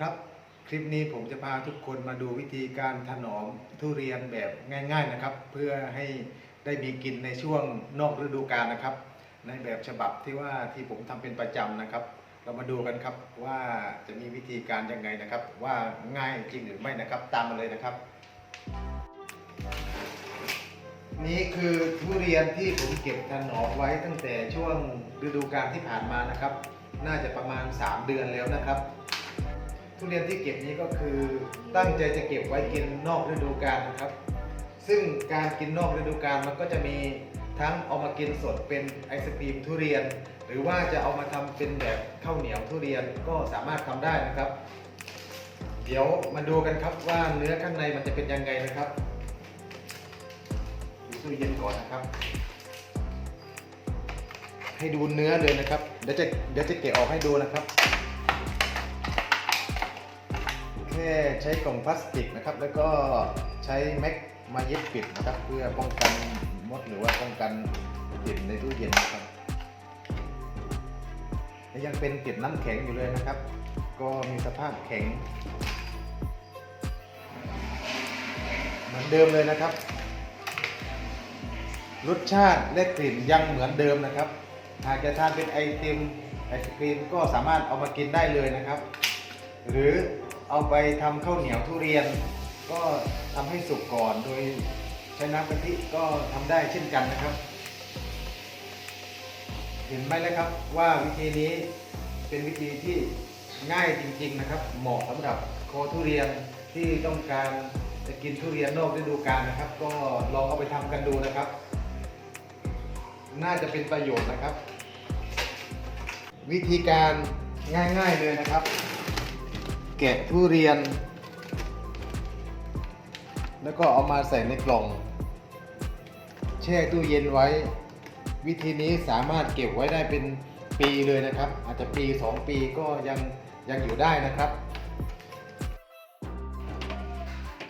ครับ คลิปนี้ผมจะพาทุกคนมาดูวิธีการถนอมทุเรียนแบบง่าย ๆนะครับ เพื่อให้ได้มีกินในช่วงนอกฤดูกาลนะครับ ในแบบฉบับที่ว่าที่ผมทำเป็นประจำนะครับ เรามาดูกันครับว่าจะมีวิธีการยังไงนะครับ ว่าง่ายจริงหรือไม่นะครับ ตามมาเลยนะครับ นี่คือทุเรียนที่ผมเก็บถนอมไว้ตั้งแต่ช่วงฤดูกาลที่ผ่านมานะครับ น่าจะประมาณ 3 เดือนแล้วนะครับ ทุเรียนที่เก็บนี้ก็คือตั้งใจจะเก็บไว้กินนอกฤดูกาลนะครับ ซึ่งการกินนอกฤดูกาลมันก็จะมีทั้งเอามากินสดเป็นไอศครีมทุเรียน หรือว่าจะเอามาทำเป็นแบบข้าวเหนียวทุเรียนก็สามารถทำได้นะครับ เดี๋ยวมาดูกันครับว่าเนื้อข้างในมันจะเป็นยังไงนะครับดูตู้เย็นก่อนนะครับ ให้ดูเนื้อเลยนะครับเดี๋ยวจะเดี๋ยวจะเกะออกให้ดูนะครับ ค่ใช้กล่องพลาสติกนะครับ แล้วก็ใช้แม็กมาเย็บปิดนะครับ เพื่อป้องกันมดหรือว่าป้องกันกลิ่นในตู้เย็นนะครับและยังเป็นเกล็ดน้ำแข็งอยู่เลยนะครับ ก็มีสภาพแข็ง เหมือนเดิมเลยนะครับ รสชาติและกลิ่นยังเหมือนเดิมนะครับ หากจะทานเป็นไอติมไอศครีมก็สามารถเอามากินได้เลยนะครับ หรือ เอาไปทำข้าวเหนียวทุเรียน ก็ทำให้สุกก่อนโดยใช้น้ำกะทิก็ทำได้เช่นกันนะครับ เห็นไหมแล้วครับว่าวิธีนี้เป็นวิธีที่ง่ายจริง ๆนะครับ เหมาะสำหรับคอทุเรียนที่ต้องการจะกินทุเรียนนอกฤดูกาลนะครับ ก็ลองเอาไปทำกันดูนะครับ น่าจะเป็นประโยชน์นะครับ วิธีการง่ายๆเลยนะครับ แกะทุเรียน แล้วก็เอามาใส่ในกล่อง แช่ตู้เย็นไว้ วิธีนี้สามารถเก็บไว้ได้เป็นปีเลยนะครับ อาจจะปี 2 ปีก็ยังยังอยู่ได้นะครับ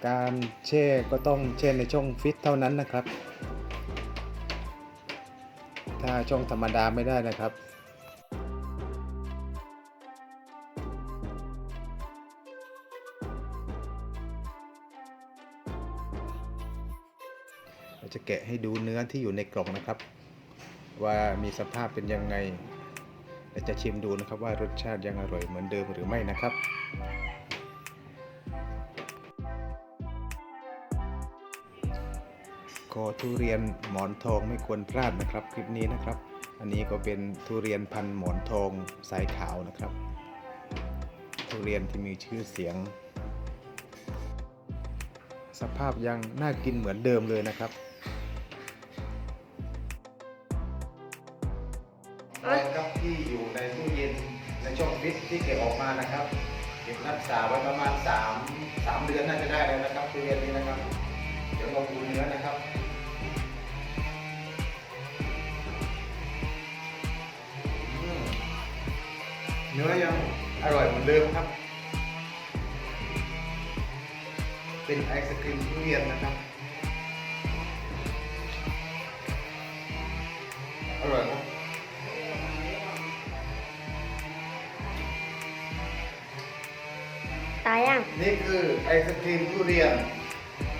การแช่ก็ต้องแช่ในช่องฟิตเท่านั้นนะครับ ถ้าช่องธรรมดาไม่ได้นะครับ เราจะแกะให้ดูเนื้อที่อยู่ในกล่องนะครับ ว่ามีสภาพเป็นยังไงและจะชิมดูนะครับว่ารสชาติยังอร่อยเหมือนเดิมหรือไม่นะครับคอทุเรียนหมอนทองไม่ควรพลาดนะครับ คลิปนี้นะครับ อันนี้ก็เป็นทุเรียนพันหมอนทองสายขาวนะครับ ทุเรียนที่มีชื่อเสียง สภาพยังน่ากินเหมือนเดิมเลยนะครับ ครับที่อยู่ในตู้เย็นในช่องฟิตที่เก็บออกมานะครับ เก็บรักษาไว้ประมาณ3 3เดือนน่าจะได้แล้วนะครับทุเรียนนี้นะครับ เดี๋ยวลองดูเนื้อนะครับเนื้อยังอร่อยเหมือนเดิมครับ เป็นไอศครีมทุเรียนนะครับ อร่อยครับตาย นี่คือไอศครีมทุเรียน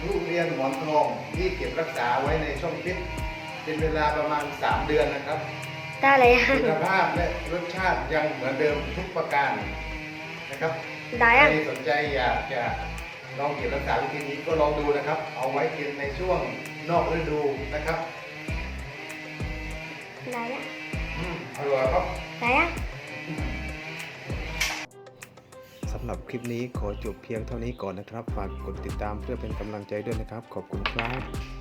ทุเรียนหมอนทองที่เก็บรักษาไว้ในช่องฟิตเป็นเวลาประมาณ 3 เดือนนะครับได้อะไรยังคุณภาพและรสชาติยังเหมือนเดิมทุกประการนะครับได้ใคยัรงสนใจอยากจะลองเก็บรักษาวิธีนี้ก็ลองดูนะครับ เอาไว้กินในช่วงนอกฤดูนะครับได้ยังอืมอร่อยครับได้ยังำหรับคลิปนี้ขอจบเพียงเท่านี้ก่อนนะครับ ฝากกดติดตามเพื่อเป็นกำลังใจด้วยนะครับ ขอบคุณครับ